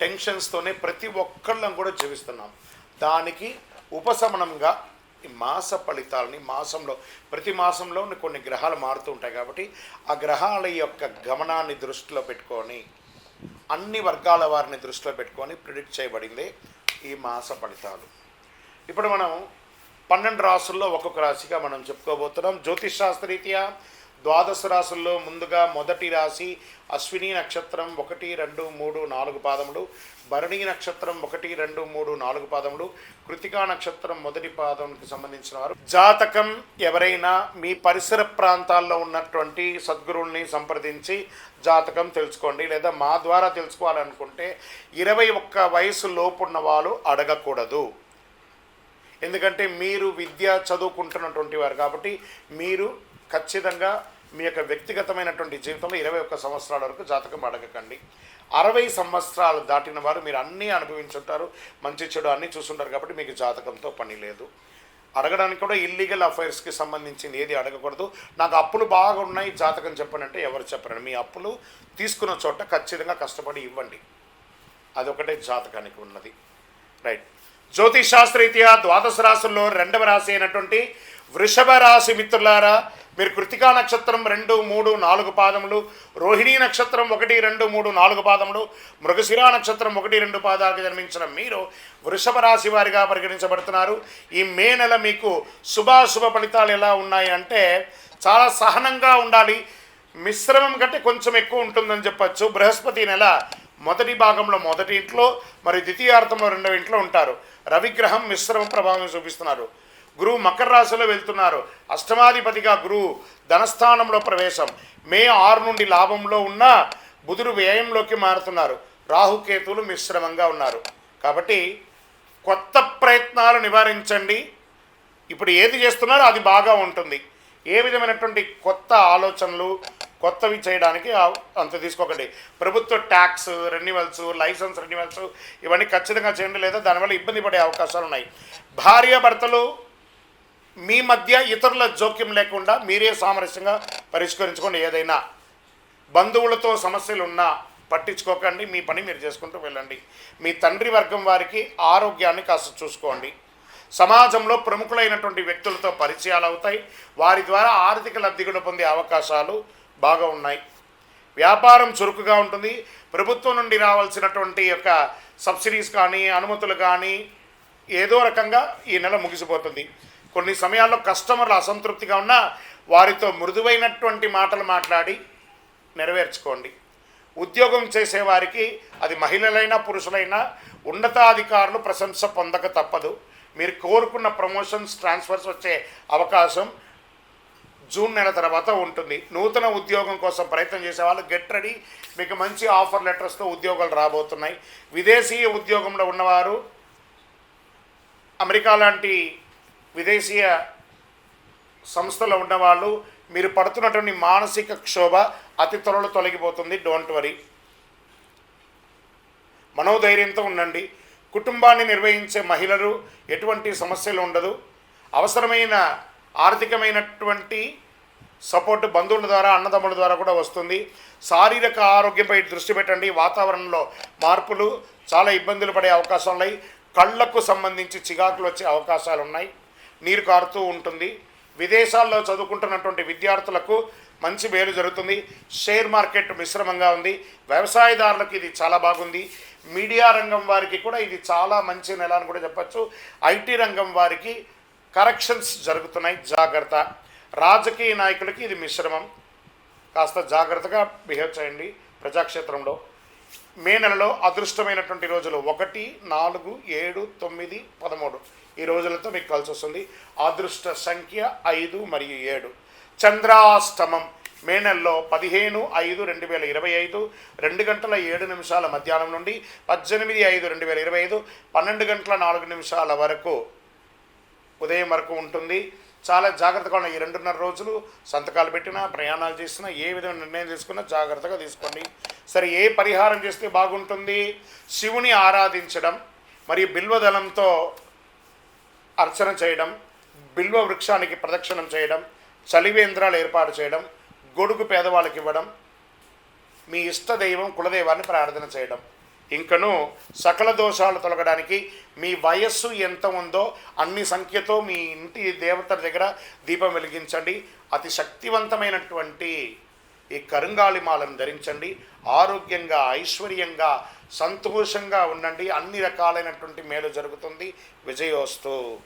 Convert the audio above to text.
టెన్షన్స్తోనే ప్రతి ఒక్కళ్ళం కూడా జీవిస్తున్నాం. దానికి ఉపశమనంగా ఈ మాస ఫలితాలని మాసంలో ప్రతి మాసంలో కొన్ని గ్రహాలు మారుతూ ఉంటాయి కాబట్టి ఆ గ్రహాల యొక్క గమనాన్ని దృష్టిలో పెట్టుకొని అన్ని వర్గాల వారిని దృష్టిలో పెట్టుకొని ప్రిడిక్ట్ చేయబడిందే ఈ మాస ఫలితాలు. ఇప్పుడు మనం పన్నెండు రాసుల్లో ఒక్కొక్క రాశిగా మనం చెప్పుకోబోతున్నాం. జ్యోతిష్ శాస్త్రరీత్యా ద్వాదశ రాసుల్లో ముందుగా మొదటి రాశి అశ్విని నక్షత్రం ఒకటి రెండు మూడు నాలుగు పాదములు భరణి నక్షత్రం ఒకటి రెండు మూడు నాలుగు పాదములు కృతికా నక్షత్రం మొదటి పాదంకి సంబంధించిన వారు. జాతకం ఎవరైనా మీ పరిసర ప్రాంతాల్లో ఉన్నటువంటి సద్గురువుల్ని సంప్రదించి జాతకం తెలుసుకోండి లేదా మా ద్వారా తెలుసుకోవాలనుకుంటే ఇరవై ఒక్క వయసు లోపున్న వాళ్ళు అడగకూడదు. ఎందుకంటే మీరు విద్య చదువుకుంటున్నటువంటి వారు కాబట్టి మీరు ఖచ్చితంగా మీ యొక్క వ్యక్తిగతమైనటువంటి జీవితంలో ఇరవై ఒక్క సంవత్సరాల వరకు జాతకం అడగకండి. అరవై సంవత్సరాలు దాటిన వారు మీరు అన్నీ అనుభవించుంటారు. మంచి చెడు అన్నీ చూసుంటారు కాబట్టి మీకు జాతకంతో పని లేదు. అడగడానికి కూడా ఇల్లీగల్ అఫైర్స్కి సంబంధించింది ఏది అడగకూడదు. నాకు అప్పులు బాగా ఉన్నాయి జాతకం చెప్పండి అంటే ఎవరు చెప్పరండి. మీ అప్పులు తీసుకున్న చోట ఖచ్చితంగా కష్టపడి ఇవ్వండి. అదొకటే జాతకానికి ఉన్నది. రైట్. జ్యోతిష్ శాస్త్రరీత్యా ద్వాదశ రాశుల్లో రెండవ రాశి అయినటువంటి వృషభ రాశి మిత్రులారా మీరు కృతికా నక్షత్రం రెండు మూడు నాలుగు పాదములు రోహిణీ నక్షత్రం ఒకటి రెండు మూడు నాలుగు పాదములు మృగశిరా నక్షత్రం ఒకటి రెండు పాదాలకు జన్మించిన మీరు వృషభ రాశి వారిగా పరిగణించబడుతున్నారు. ఈ మే నెల మీకు శుభాశుభ ఫలితాలు ఎలా ఉన్నాయి అంటే చాలా సహనంగా ఉండాలి. మిశ్రమం కంటే కొంచెం ఎక్కువ ఉంటుందని చెప్పచ్చు. బృహస్పతి నెల మొదటి భాగంలో మొదటి ఇంట్లో మరి ద్వితీయార్థంలో రెండవ ఇంట్లో ఉంటారు. రవిగ్రహం మిశ్రమ ప్రభావం చూపిస్తున్నారు. గురువు మకర రాశిలో వెళ్తున్నారు. అష్టమాధిపతిగా గురువు ధనస్థానంలో ప్రవేశం. మే ఆరు నుండి లాభంలో ఉన్న బుధుడు వ్యయంలోకి మారుతున్నారు. రాహుకేతువులు మిశ్రమంగా ఉన్నారు. కాబట్టి కొత్త ప్రయత్నాలు నివారించండి. ఇప్పుడు ఏది చేస్తున్నారో అది బాగా ఉంటుంది. ఏ విధమైనటువంటి కొత్త ఆలోచనలు కొత్తవి చేయడానికి అంత తీసుకోకండి. ప్రభుత్వ ట్యాక్స్ రెన్యువల్స్ లైసెన్స్ రెన్యువల్స్ ఇవన్నీ ఖచ్చితంగా చేయండి లేదా దానివల్ల ఇబ్బంది పడే అవకాశాలు ఉన్నాయి. భార్య భర్తలు మీ మధ్య ఇతరుల జోక్యం లేకుండా మీరే సామరస్యంగా పరిష్కరించుకోండి ఏదైనా బంధువులతో సమస్యలు ఉన్నా పట్టించుకోకండి. మీ పని మీరు చేసుకుంటూ వెళ్ళండి. మీ తండ్రి వర్గం వారికి ఆరోగ్యాన్ని కాస్త చూసుకోండి. సమాజంలో ప్రముఖులైనటువంటి వ్యక్తులతో పరిచయాలు అవుతాయి. వారి ద్వారా ఆర్థిక లబ్ధి కూడా పొందే అవకాశాలు బాగా ఉన్నాయి. వ్యాపారం చురుకుగా ఉంటుంది. ప్రభుత్వం నుండి రావాల్సినటువంటి యొక్క సబ్సిడీస్ కానీ అనుమతులు కానీ ఏదో రకంగా ఈ నెల ముగిసిపోతుంది. కొన్ని సమయాల్లో కస్టమర్లు అసంతృప్తిగా ఉన్నా వారితో మృదువైనటువంటి మాటలు మాట్లాడి నెరవేర్చుకోండి. ఉద్యోగం చేసేవారికి అది మహిళలైనా పురుషులైనా ఉన్నతాధికారులు ప్రశంస పొందక తప్పదు. మీరు కోరుకున్న ప్రమోషన్స్ ట్రాన్స్ఫర్స్ వచ్చే అవకాశం జూన్ నెల తర్వాత ఉంటుంది. నూతన ఉద్యోగం కోసం ప్రయత్నం చేసే వాళ్ళు గెట్ రెడీ. మీకు మంచి ఆఫర్ లెటర్స్తో ఉద్యోగాలు రాబోతున్నాయి. విదేశీయ ఉద్యోగంలో ఉన్నవారు అమెరికా లాంటి విదేశీయ సంస్థలో ఉన్నవాళ్ళు మీరు పడుతున్నటువంటి మానసిక క్షోభ అతి త్వరలో తొలగిపోతుంది. డోంట్ వరీ మనోధైర్యంతో ఉండండి. కుటుంబాన్ని నిర్వహించే మహిళలు ఎటువంటి సమస్యలు ఉండదు. అవసరమైన ఆర్థికమైనటువంటి సపోర్ట్ బంధువుల ద్వారా అన్నదమ్ముల ద్వారా కూడా వస్తుంది. శారీరక ఆరోగ్యంపై దృష్టి పెట్టండి. వాతావరణంలో మార్పులు చాలా ఇబ్బందులు పడే అవకాశాలు ఉన్నాయి. కళ్ళకు సంబంధించి చికాకులు వచ్చే అవకాశాలు ఉన్నాయి. నీరు కారుతూ ఉంటుంది. విదేశాల్లో చదువుకుంటున్నటువంటి విద్యార్థులకు మంచి మేలు జరుగుతుంది. షేర్ మార్కెట్ మిశ్రమంగా ఉంది. వ్యవసాయదారులకు ఇది చాలా బాగుంది. మీడియా రంగం వారికి కూడా ఇది చాలా మంచి నెల అని కూడా చెప్పచ్చు. ఐటీ రంగం వారికి కరెక్షన్స్ జరుగుతున్నాయి. జాగ్రత్త. రాజకీయ నాయకులకి ఇది మిశ్రమం. కాస్త జాగ్రత్తగా బిహేవ్ చేయండి ప్రజాక్షేత్రంలో. మే నెలలో అదృష్టమైనటువంటి రోజులు ఒకటి నాలుగు ఏడు తొమ్మిది పదమూడు. ఈ రోజులతో మీకు కలిసి వస్తుంది. అదృష్ట సంఖ్య ఐదు మరియు ఏడు. చంద్రాష్టమం. మే నెలలో పదిహేను ఐదు రెండు వేల ఇరవై ఐదు. రెండు గంటల ఏడు నిమిషాల మధ్యాహ్నం నుండి పద్దెనిమిది ఐదు రెండు వేల ఇరవై ఐదు. పన్నెండు గంటల నాలుగు నిమిషాల వరకు ఉదయం వరకు ఉంటుంది. చాలా జాగ్రత్తగా ఉన్న ఈ రెండున్నర రోజులు సంతకాలు పెట్టినా ప్రయాణాలు చేసినా ఏ విధమైన నిర్ణయం తీసుకున్నా జాగ్రత్తగా తీసుకోండి. సరే ఏ పరిహారం చేస్తే బాగుంటుంది? శివుని ఆరాధించడం మరియు బిల్వదళంతో అర్చన చేయడం బిల్వ వృక్షానికి ప్రదక్షిణం చేయడం చలివేంద్రాలు ఏర్పాటు చేయడం గొడుగు పేదవాళ్ళకి ఇవ్వడం మీ ఇష్ట దైవం కులదైవాన్ని ప్రార్థన చేయడం. ఇంకను సకల దోషాలు తొలగడానికి మీ వయస్సు ఎంత ఉందో అన్ని సంఖ్యతో మీ ఇంటి దేవతల దగ్గర దీపం వెలిగించండి. అతి శక్తివంతమైనటువంటి ఈ కరుంగాళిమాలను ధరించండి. ఆరోగ్యంగా ఐశ్వర్యంగా సంతోషంగా ఉండండి. అన్ని రకాలైనటువంటి మేలు జరుగుతుంది. విజయోస్తు.